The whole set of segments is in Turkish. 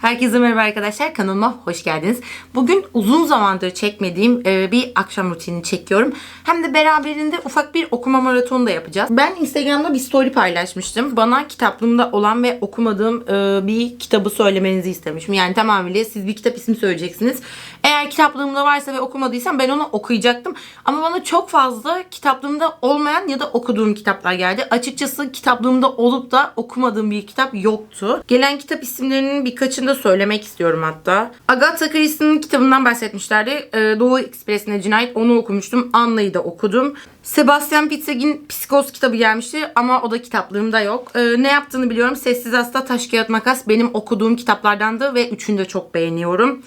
Herkese merhaba arkadaşlar. Kanalıma hoş geldiniz. Bugün uzun zamandır çekmediğim e, bir akşam rutini çekiyorum. Hem de beraberinde ufak bir okuma maratonu da yapacağız. Ben Instagram'da bir story paylaşmıştım. Bana kitaplığımda olan ve okumadığım e, bir kitabı söylemenizi istemişim. Yani tamamıyla siz bir kitap ismi söyleyeceksiniz. Eğer kitaplığımda varsa ve okumadıysam ben onu okuyacaktım. Ama bana çok fazla kitaplığımda olmayan ya da okuduğum kitaplar geldi. Açıkçası kitaplığımda olup da okumadığım bir kitap yoktu. Gelen kitap isimlerinin birkaçını da söylemek istiyorum hatta. Agatha Christie'nin kitabından bahsetmişlerdi. Ee, Doğu Ekspresi'ne Cinayet onu okumuştum. Anna'yı da okudum. Sebastian Pizzeg'in Psikos kitabı gelmişti ama o da kitaplığımda yok. Ee, ne yaptığını biliyorum. Sessiz Hasta Taş Kağıt Makas benim okuduğum kitaplardandı ve üçünü de çok beğeniyorum.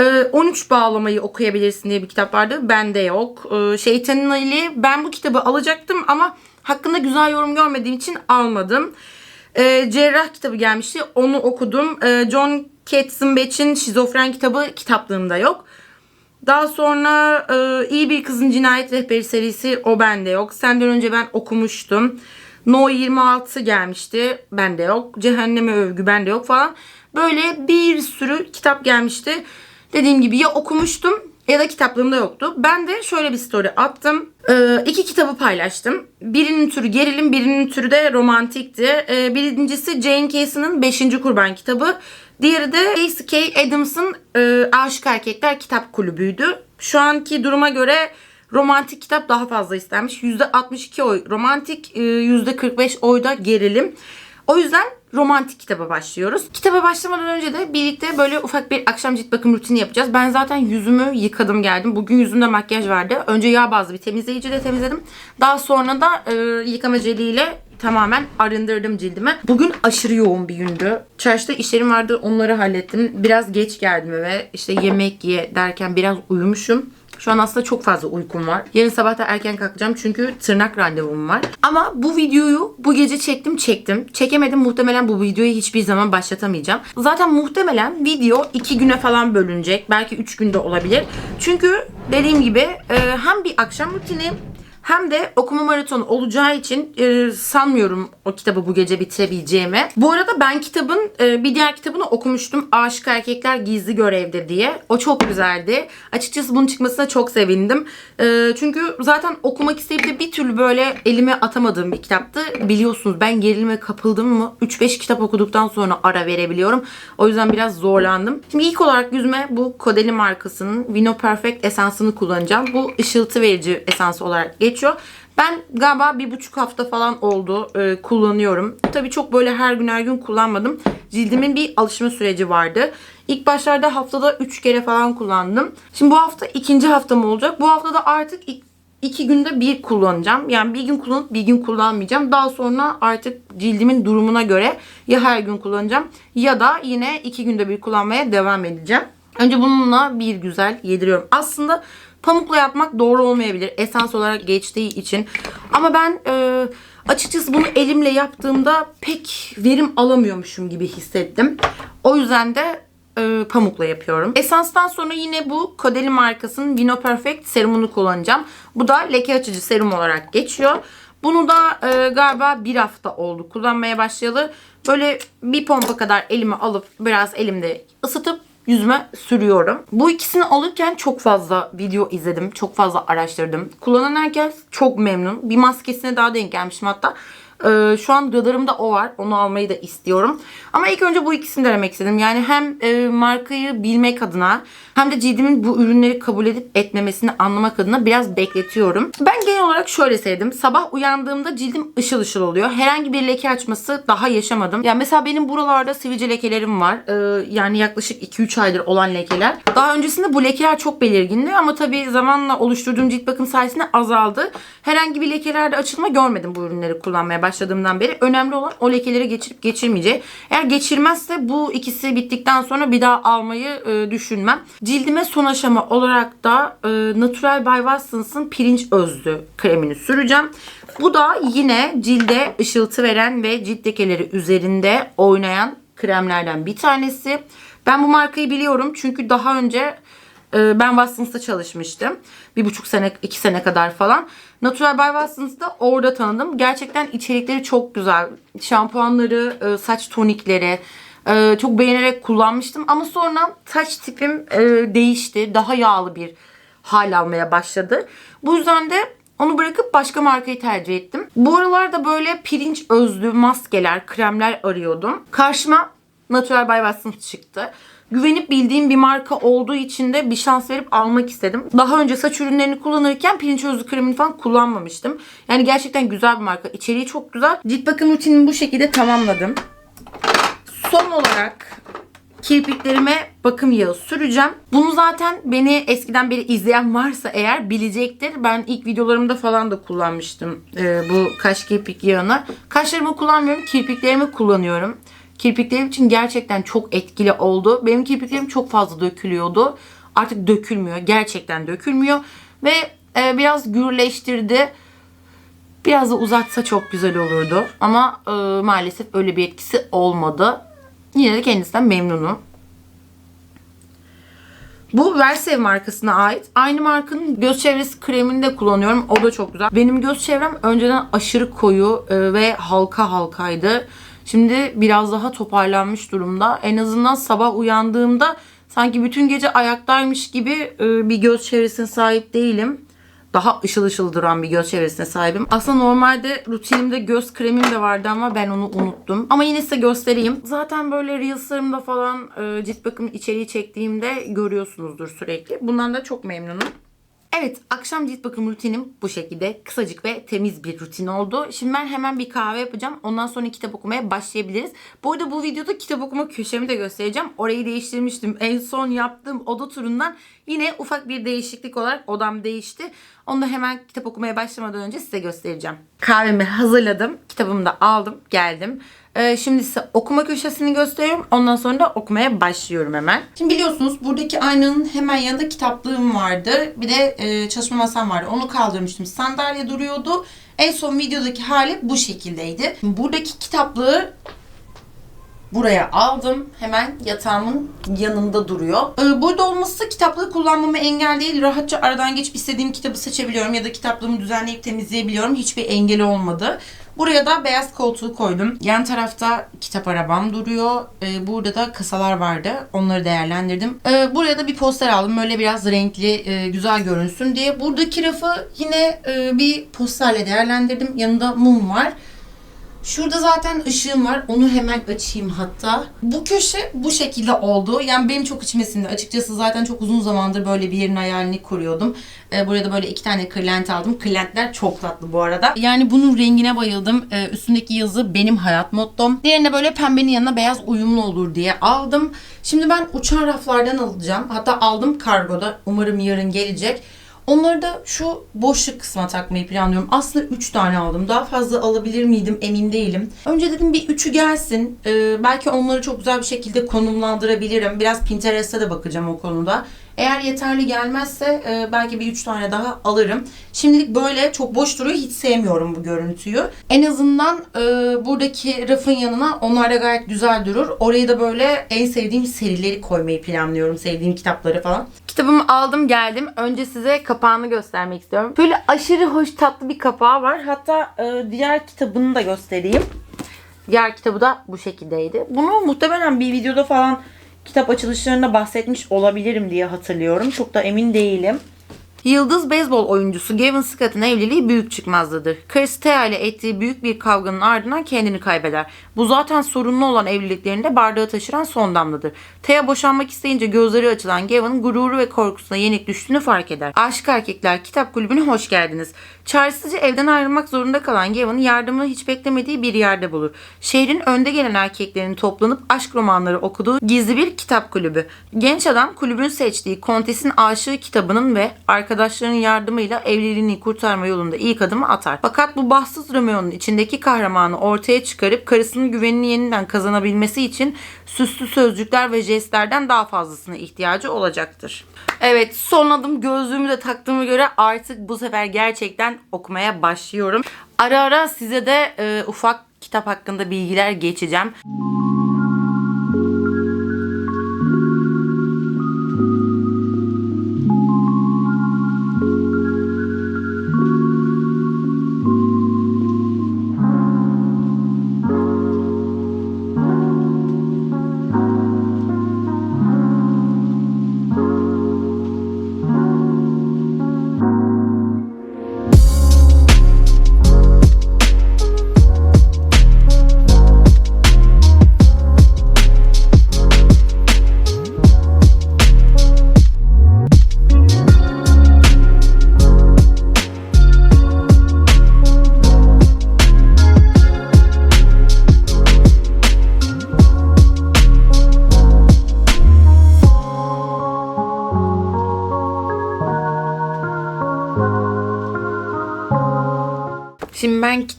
Ee, 13 bağlamayı okuyabilirsin diye bir kitap vardı. Bende yok. Ee, Şeytanın Ali ben bu kitabı alacaktım ama hakkında güzel yorum görmediğim için almadım. Ee, Cerrah kitabı gelmişti. Onu okudum. Ee, John Katzenbach'in Şizofren kitabı kitaplığımda yok. Daha sonra e, iyi bir kızın cinayet rehberi serisi o bende yok. Senden önce ben okumuştum. No 26 gelmişti. Bende yok. Cehenneme övgü bende yok falan. Böyle bir sürü kitap gelmişti. Dediğim gibi ya okumuştum ya da kitaplığımda yoktu. Ben de şöyle bir story attım. Ee, iki kitabı paylaştım. Birinin türü gerilim, birinin türü de romantikti. Ee, birincisi Jane Casey'nin 5. Kurban kitabı. Diğeri de Casey K. Adams'ın e, Aşık Erkekler Kitap Kulübü'ydü. Şu anki duruma göre romantik kitap daha fazla istenmiş. %62 oy romantik, e, %45 oy da gerilim. O yüzden romantik kitaba başlıyoruz. Kitaba başlamadan önce de birlikte böyle ufak bir akşam cilt bakım rutini yapacağız. Ben zaten yüzümü yıkadım geldim. Bugün yüzümde makyaj vardı. Önce yağ bazlı bir temizleyici de temizledim. Daha sonra da e, yıkama jeliyle tamamen arındırdım cildimi. Bugün aşırı yoğun bir gündü. Çarşıda işlerim vardı onları hallettim. Biraz geç geldim eve. İşte yemek ye derken biraz uyumuşum. Şu an aslında çok fazla uykum var. Yarın sabah da erken kalkacağım çünkü tırnak randevum var. Ama bu videoyu bu gece çektim çektim. Çekemedim muhtemelen bu videoyu hiçbir zaman başlatamayacağım. Zaten muhtemelen video iki güne falan bölünecek. Belki üç günde olabilir. Çünkü dediğim gibi e, hem bir akşam rutini hem de okuma maratonu olacağı için e, sanmıyorum o kitabı bu gece bitirebileceğimi. Bu arada ben kitabın e, bir diğer kitabını okumuştum. Aşık Erkekler Gizli Görevde diye. O çok güzeldi. Açıkçası bunun çıkmasına çok sevindim. E, çünkü zaten okumak isteyip de bir türlü böyle elime atamadığım bir kitaptı. Biliyorsunuz ben gerilime kapıldım mı 3-5 kitap okuduktan sonra ara verebiliyorum. O yüzden biraz zorlandım. Şimdi ilk olarak yüzüme bu Kodeli markasının Vino Perfect esansını kullanacağım. Bu ışıltı verici esans olarak geçiyor. Ben galiba bir buçuk hafta falan oldu e, kullanıyorum. Tabii çok böyle her gün her gün kullanmadım. Cildimin bir alışma süreci vardı. İlk başlarda haftada 3 kere falan kullandım. Şimdi bu hafta ikinci haftam olacak. Bu haftada artık ik- iki günde bir kullanacağım. Yani bir gün kullanıp bir gün kullanmayacağım. Daha sonra artık cildimin durumuna göre ya her gün kullanacağım ya da yine iki günde bir kullanmaya devam edeceğim. Önce bununla bir güzel yediriyorum. Aslında pamukla yapmak doğru olmayabilir. Esans olarak geçtiği için. Ama ben e, açıkçası bunu elimle yaptığımda pek verim alamıyormuşum gibi hissettim. O yüzden de e, pamukla yapıyorum. Esanstan sonra yine bu Kodeli markasının Vino Perfect serumunu kullanacağım. Bu da leke açıcı serum olarak geçiyor. Bunu da e, galiba bir hafta oldu kullanmaya başlayalı. Böyle bir pompa kadar elime alıp biraz elimde ısıtıp yüzüme sürüyorum. Bu ikisini alırken çok fazla video izledim. Çok fazla araştırdım. Kullanan herkes çok memnun. Bir maskesine daha denk gelmişim hatta. Ee, şu an radarımda o var. Onu almayı da istiyorum. Ama ilk önce bu ikisini denemek istedim. Yani hem e, markayı bilmek adına hem de cildimin bu ürünleri kabul edip etmemesini anlamak adına biraz bekletiyorum. Ben genel olarak şöyle sevdim. Sabah uyandığımda cildim ışıl ışıl oluyor. Herhangi bir leke açması daha yaşamadım. Yani mesela benim buralarda sivilce lekelerim var. Ee, yani yaklaşık 2-3 aydır olan lekeler. Daha öncesinde bu lekeler çok belirgindi ama tabii zamanla oluşturduğum cilt bakım sayesinde azaldı. Herhangi bir lekelerde açılma görmedim bu ürünleri kullanmaya başladığımdan beri. Önemli olan o lekeleri geçirip geçirmeyeceği. Eğer geçirmezse bu ikisi bittikten sonra bir daha almayı e, düşünmem. Cildime son aşama olarak da e, Natural by Watsons'ın pirinç özlü kremini süreceğim. Bu da yine cilde ışıltı veren ve cilt lekeleri üzerinde oynayan kremlerden bir tanesi. Ben bu markayı biliyorum çünkü daha önce e, ben Watsons'ta çalışmıştım. Bir buçuk sene, iki sene kadar falan. Natural by Watsons'da orada tanıdım. Gerçekten içerikleri çok güzel. Şampuanları, e, saç tonikleri, Ee, çok beğenerek kullanmıştım ama sonra saç tipim e, değişti. Daha yağlı bir hal almaya başladı. Bu yüzden de onu bırakıp başka markayı tercih ettim. Bu aralarda böyle pirinç özlü maskeler, kremler arıyordum. Karşıma Natural by Watsons çıktı. Güvenip bildiğim bir marka olduğu için de bir şans verip almak istedim. Daha önce saç ürünlerini kullanırken pirinç özlü kremini falan kullanmamıştım. Yani gerçekten güzel bir marka. İçeriği çok güzel. Cilt bakım rutinimi bu şekilde tamamladım. Son olarak kirpiklerime bakım yağı süreceğim. Bunu zaten beni eskiden beri izleyen varsa eğer bilecektir. Ben ilk videolarımda falan da kullanmıştım e, bu kaş kirpik yağını. Kaşlarımı kullanmıyorum, kirpiklerimi kullanıyorum. Kirpiklerim için gerçekten çok etkili oldu. Benim kirpiklerim çok fazla dökülüyordu. Artık dökülmüyor. Gerçekten dökülmüyor. Ve e, biraz gürleştirdi. Biraz da uzatsa çok güzel olurdu. Ama e, maalesef öyle bir etkisi olmadı. Yine de kendisinden memnunum. Bu Versev markasına ait. Aynı markanın göz çevresi kremini de kullanıyorum. O da çok güzel. Benim göz çevrem önceden aşırı koyu e, ve halka halkaydı. Şimdi biraz daha toparlanmış durumda. En azından sabah uyandığımda sanki bütün gece ayaktaymış gibi e, bir göz çevresine sahip değilim daha ışıl ışıl duran bir göz çevresine sahibim. Aslında normalde rutinimde göz kremim de vardı ama ben onu unuttum. Ama yine size göstereyim. Zaten böyle Reels'larımda falan e, cilt bakım içeriği çektiğimde görüyorsunuzdur sürekli. Bundan da çok memnunum. Evet, akşam cilt bakım rutinim bu şekilde kısacık ve temiz bir rutin oldu. Şimdi ben hemen bir kahve yapacağım. Ondan sonra kitap okumaya başlayabiliriz. Bu arada bu videoda kitap okuma köşemi de göstereceğim. Orayı değiştirmiştim. En son yaptığım oda turundan yine ufak bir değişiklik olarak odam değişti. Onu da hemen kitap okumaya başlamadan önce size göstereceğim. Kahvemi hazırladım. Kitabımı da aldım, geldim. Ee, şimdi size okuma köşesini gösteriyorum. Ondan sonra da okumaya başlıyorum hemen. Şimdi biliyorsunuz buradaki aynanın hemen yanında kitaplığım vardı. Bir de e, çalışma masam vardı. Onu kaldırmıştım. Sandalye duruyordu. En son videodaki hali bu şekildeydi. Buradaki kitaplığı buraya aldım. Hemen yatağımın yanında duruyor. Ee, burada olması kitaplığı kullanmamı engel değil. Rahatça aradan geçip istediğim kitabı seçebiliyorum ya da kitaplığımı düzenleyip temizleyebiliyorum. Hiçbir engeli olmadı. Buraya da beyaz koltuğu koydum. Yan tarafta kitap arabam duruyor. Ee, burada da kasalar vardı. Onları değerlendirdim. Ee, buraya da bir poster aldım. Böyle biraz renkli, e, güzel görünsün diye. Buradaki rafı yine e, bir posterle değerlendirdim. Yanında mum var. Şurada zaten ışığım var. Onu hemen açayım hatta. Bu köşe bu şekilde oldu. Yani benim çok içmesinde. Açıkçası zaten çok uzun zamandır böyle bir yerin hayalini kuruyordum. Ee, buraya da böyle iki tane kırlent aldım. Kırlentler çok tatlı bu arada. Yani bunun rengine bayıldım. Ee, üstündeki yazı benim hayat mottom. Diğerine böyle pembenin yanına beyaz uyumlu olur diye aldım. Şimdi ben uçan raflardan alacağım. Hatta aldım kargoda. Umarım yarın gelecek. Onları da şu boşluk kısma takmayı planlıyorum. Aslında 3 tane aldım. Daha fazla alabilir miydim emin değilim. Önce dedim bir üçü gelsin. Ee, belki onları çok güzel bir şekilde konumlandırabilirim. Biraz Pinterest'e de bakacağım o konuda. Eğer yeterli gelmezse e, belki bir üç tane daha alırım. Şimdilik böyle çok boş duruyor. Hiç sevmiyorum bu görüntüyü. En azından e, buradaki rafın yanına onlar da gayet güzel durur. Oraya da böyle en sevdiğim serileri koymayı planlıyorum. Sevdiğim kitapları falan. Kitabımı aldım geldim. Önce size kapağını göstermek istiyorum. Böyle aşırı hoş tatlı bir kapağı var. Hatta e, diğer kitabını da göstereyim. Diğer kitabı da bu şekildeydi. Bunu muhtemelen bir videoda falan kitap açılışlarında bahsetmiş olabilirim diye hatırlıyorum. Çok da emin değilim. Yıldız beyzbol oyuncusu Gavin Scott'ın evliliği büyük çıkmazdadır. Karısı Thea ile ettiği büyük bir kavganın ardından kendini kaybeder. Bu zaten sorunlu olan evliliklerinde bardağı taşıran son damladır. Thea boşanmak isteyince gözleri açılan Gavin gururu ve korkusuna yenik düştüğünü fark eder. Aşık Erkekler Kitap Kulübü'ne hoş geldiniz. Çaresizce evden ayrılmak zorunda kalan Gavin yardımını hiç beklemediği bir yerde bulur. Şehrin önde gelen erkeklerinin toplanıp aşk romanları okuduğu gizli bir kitap kulübü. Genç adam kulübün seçtiği Kontes'in aşığı kitabının ve arkadaşlarının yardımıyla evliliğini kurtarma yolunda ilk adımı atar. Fakat bu bahtsız Romeo'nun içindeki kahramanı ortaya çıkarıp karısının güvenini yeniden kazanabilmesi için süslü sözcükler ve jestlerden daha fazlasına ihtiyacı olacaktır. Evet son adım gözlüğümü de taktığıma göre artık bu sefer gerçekten okumaya başlıyorum. Ara ara size de e, ufak kitap hakkında bilgiler geçeceğim. Ben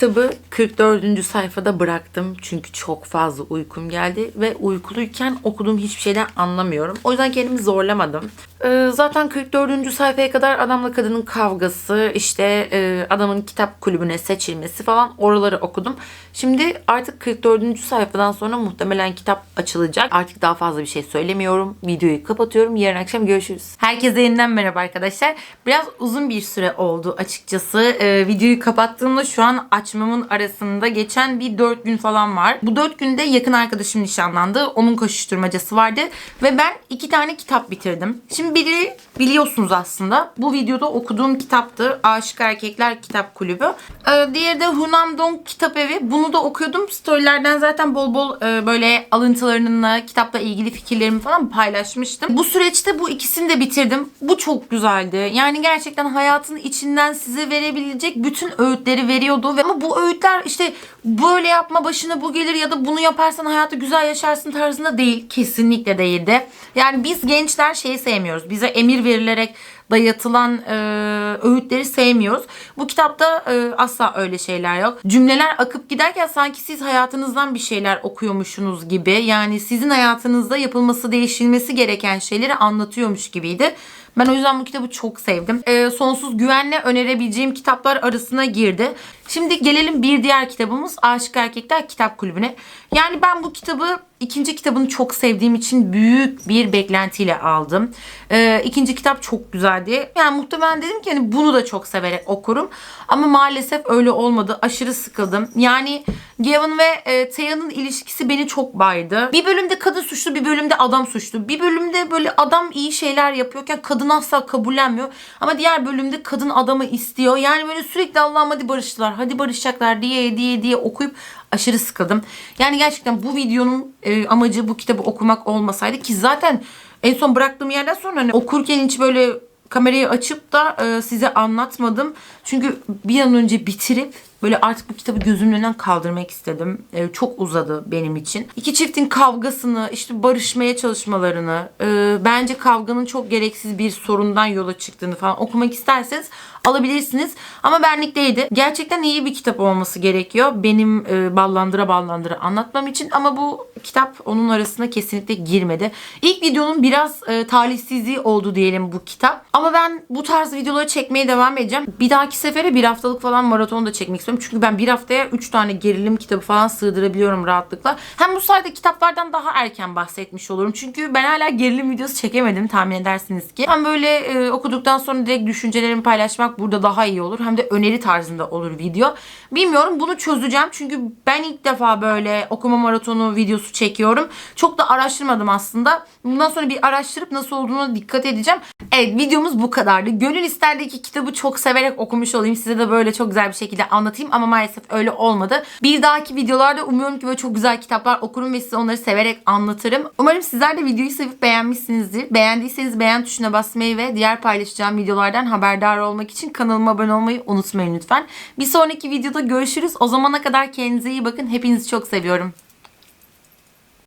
kitabı 44. sayfada bıraktım. Çünkü çok fazla uykum geldi ve uykuluyken okuduğum hiçbir şeyden anlamıyorum. O yüzden kendimi zorlamadım. Ee, zaten 44. sayfaya kadar adamla kadının kavgası, işte e, adamın kitap kulübüne seçilmesi falan oraları okudum. Şimdi artık 44. sayfadan sonra muhtemelen kitap açılacak. Artık daha fazla bir şey söylemiyorum. Videoyu kapatıyorum. Yarın akşam görüşürüz. Herkese yeniden merhaba arkadaşlar. Biraz uzun bir süre oldu açıkçası. Ee, videoyu kapattığımda şu an açmamın arasında geçen bir 4 gün falan var. Bu 4 günde yakın arkadaşım nişanlandı. Onun koşuşturmacası vardı. Ve ben iki tane kitap bitirdim. Şimdi biri biliyorsunuz aslında. Bu videoda okuduğum kitaptı. Aşık Erkekler Kitap Kulübü. Ee, diğeri de Hunam Dong Kitap Evi. Bunu da okuyordum. Storylerden zaten bol bol e, böyle alıntılarını, kitapla ilgili fikirlerimi falan paylaşmıştım. Bu süreçte bu ikisini de bitirdim. Bu çok güzeldi. Yani gerçekten hayatın içinden size verebilecek bütün öğütleri veriyordu. Ve ama bu öğütler işte böyle yapma başına bu gelir ya da bunu yaparsan hayatı güzel yaşarsın tarzında değil. Kesinlikle değildi. Yani biz gençler şeyi sevmiyoruz. Bize emir verilerek dayatılan e, öğütleri sevmiyoruz. Bu kitapta e, asla öyle şeyler yok. Cümleler akıp giderken sanki siz hayatınızdan bir şeyler okuyormuşsunuz gibi. Yani sizin hayatınızda yapılması, değişilmesi gereken şeyleri anlatıyormuş gibiydi. Ben o yüzden bu kitabı çok sevdim. E, sonsuz güvenle önerebileceğim kitaplar arasına girdi. Şimdi gelelim bir diğer kitabımız Aşık Erkekler Kitap Kulübü'ne. Yani ben bu kitabı ikinci kitabını çok sevdiğim için büyük bir beklentiyle aldım. Ee, ikinci kitap çok güzeldi. Yani muhtemelen dedim ki hani bunu da çok severek okurum. Ama maalesef öyle olmadı. Aşırı sıkıldım. Yani Gavin ve e, Thea'nın ilişkisi beni çok baydı. Bir bölümde kadın suçlu, bir bölümde adam suçlu. Bir bölümde böyle adam iyi şeyler yapıyorken kadın asla kabullenmiyor. Ama diğer bölümde kadın adamı istiyor. Yani böyle sürekli Allah'ım hadi barıştılar, hadi barışacaklar diye diye diye okuyup aşırı sıkıldım. Yani gerçekten bu videonun e, amacı bu kitabı okumak olmasaydı ki zaten en son bıraktığım yerden sonra hani okurken hiç böyle kamerayı açıp da e, size anlatmadım. Çünkü bir an önce bitirip böyle artık bu kitabı gözümün önünden kaldırmak istedim. E, çok uzadı benim için. İki çiftin kavgasını, işte barışmaya çalışmalarını, e, bence kavganın çok gereksiz bir sorundan yola çıktığını falan okumak isterseniz alabilirsiniz. Ama benlikteydi. Gerçekten iyi bir kitap olması gerekiyor. Benim e, ballandıra ballandıra anlatmam için ama bu kitap onun arasına kesinlikle girmedi. İlk videonun biraz e, talihsizliği oldu diyelim bu kitap. Ama ben bu tarz videoları çekmeye devam edeceğim. Bir dahaki sefere bir haftalık falan maraton da çekmek istiyorum. Çünkü ben bir haftaya 3 tane gerilim kitabı falan sığdırabiliyorum rahatlıkla. Hem bu sayede kitaplardan daha erken bahsetmiş olurum. Çünkü ben hala gerilim videosu çekemedim tahmin edersiniz ki. Hem böyle e, okuduktan sonra direkt düşüncelerimi paylaşmak burada daha iyi olur. Hem de öneri tarzında olur video. Bilmiyorum bunu çözeceğim. Çünkü ben ilk defa böyle okuma maratonu videosu çekiyorum. Çok da araştırmadım aslında. Bundan sonra bir araştırıp nasıl olduğuna dikkat edeceğim. Evet videomuz bu kadardı. Gönül isterdi ki kitabı çok severek okumuş olayım. Size de böyle çok güzel bir şekilde anlatayım ama maalesef öyle olmadı. Bir dahaki videolarda umuyorum ki böyle çok güzel kitaplar okurum ve size onları severek anlatırım. Umarım sizler de videoyu sevip beğenmişsinizdir. Beğendiyseniz beğen tuşuna basmayı ve diğer paylaşacağım videolardan haberdar olmak için kanalıma abone olmayı unutmayın lütfen. Bir sonraki videoda görüşürüz. O zamana kadar kendinize iyi bakın. Hepinizi çok seviyorum.